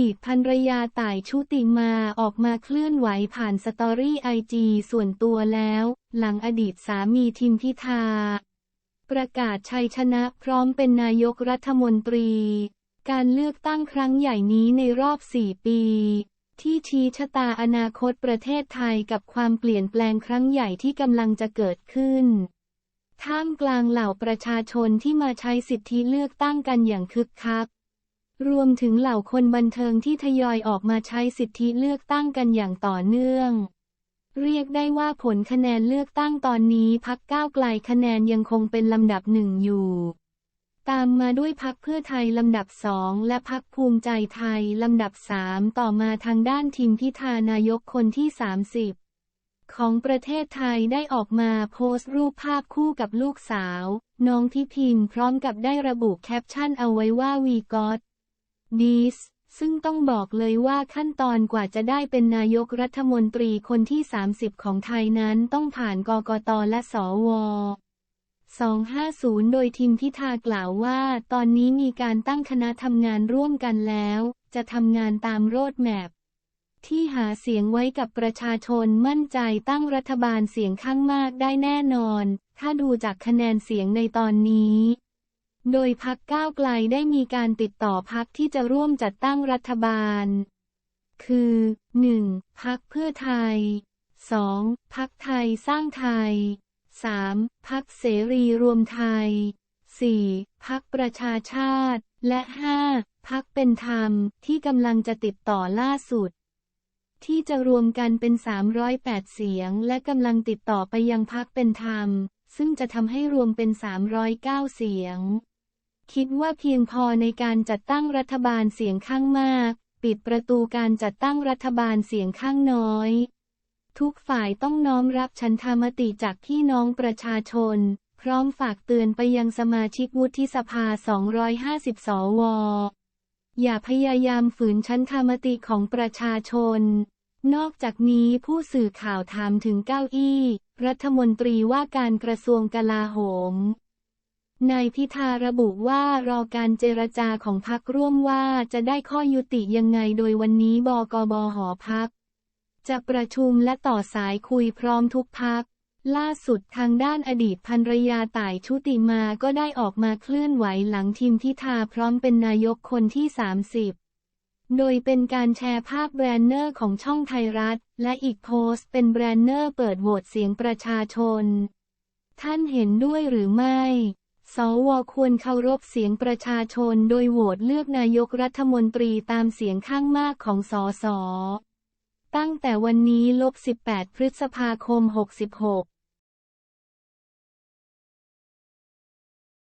ดีตภรรยาต่ายชุติมาออกมาเคลื่อนไหวผ่านสตอรี่ไอจีส่วนตัวแล้ว หลังอดีตสามีทิมพิธา ประกาศชัยชนะพร้อมเป็นนายกรัฐมนตรี การเลือกตั้งครั้งใหญ่นี้ในรอบสี่ปี ที่ชี้ชะตาอนาคตประเทศไทยกับความเปลี่ยนแปลงครั้งใหญ่ที่กำลังจะเกิดขึ้นท่ามกลางเหล่าประชาชนที่มาใช้สิทธิเลือกตั้งกันอย่างคึกคัก รวมถึงเหล่าคนบันเทิงที่ทยอยออกมาใช้สิทธิเลือกตั้งกันอย่างต่อเนื่อง เรียกได้ว่าผลคะแนนเลือกตั้งตอนนี้พักก้าวไกลคะแนนยังคงเป็นลำดับหนึ่งอยู่ ตามมาด้วยพักเพื่อไทยลำดับสองและพักภูมิใจไทยลำดับสามต่อมาทางด้านทีมพิธานายกคนที่ 30 ของประเทศไทยได้ออกมาโพสต์รูปภาพคู่กับลูกสาว น้องทิพินพร้อมกับได้ระบุแคปชั่นเอาไว้ว่าวีกอด ดีสซึ่งต้องบอกเลยว่าขั้นตอนกว่าจะได้เป็นนายกรัฐมนตรีคนที่ 30 ของไทยนั้นต้องผ่านกกตและสว 250 โดยทีมพิธากล่าวว่า ตอนนี้มีการตั้งคณะทำงานร่วมกันแล้ว จะทำงานตามโรดแมพที่หาเสียงไว้กับประชาชนมั่นใจตั้งรัฐบาลเสียงข้างมากได้แน่นอน ถ้าดูจากคะแนนเสียงในตอนนี้ โดยพักก้าวไกลได้มีการติดต่อพักที่จะร่วมจัดตั้งรัฐบาล คือ 1. พักเพื่อไทย 2. พักไทยสร้างไทย 3. พักเสรีรวมไทย 4. พักประชาชาติ และ 5. พักเป็นธรรมที่กำลังจะติดต่อล่าสุด ที่จะรวมกันเป็น 308 เสียง และกำลังติดต่อไปยังพักเป็นธรรมซึ่งจะทำให้รวมเป็น 309 เสียง คิดว่าเพียงพอในการจัดตั้งรัฐบาลเสียงข้างมาก ปิดประตูการจัดตั้งรัฐบาลเสียงข้างน้อย ทุกฝ่ายต้องน้อมรับฉันทามติจากพี่น้องประชาชน พร้อมฝากเตือนไปยังสมาชิกวุฒิสภา 250 สว อย่าพยายามฝืนชั้นธรรมติของประชาชน นอกจากนี้ผู้สื่อข่าวถามถึงเก้าอี้ รัฐมนตรีว่าการกระทรวงกลาโหม นายพิธาระบุว่ารอการเจรจาของพักร่วมว่าจะได้ข้อยุติยังไงโดยวันนี้บกบหอพัก จะประชุมและต่อสายคุยพร้อมทุกพัก ล่าสุดทางด้านอดีตภรรยาต่ายชุติมาก็ได้ออกมาเคลื่อนไหวหลังทีมพิธาพร้อมเป็นนายกคนที่ 30 โดยเป็นการแชร์ภาพแบรนเนอร์ของช่องไทยรัฐ และอีกโพสต์เป็นแบรนเนอร์เปิดโหวตเสียงประชาชน ท่านเห็นด้วยหรือไม่ สวควรเคารพเสียงประชาชนโดยโหวตเลือกนายกรัฐมนตรีตามเสียงข้างมากของสส ตั้งแต่วันนี้ลบ 18 พฤษภาคม 66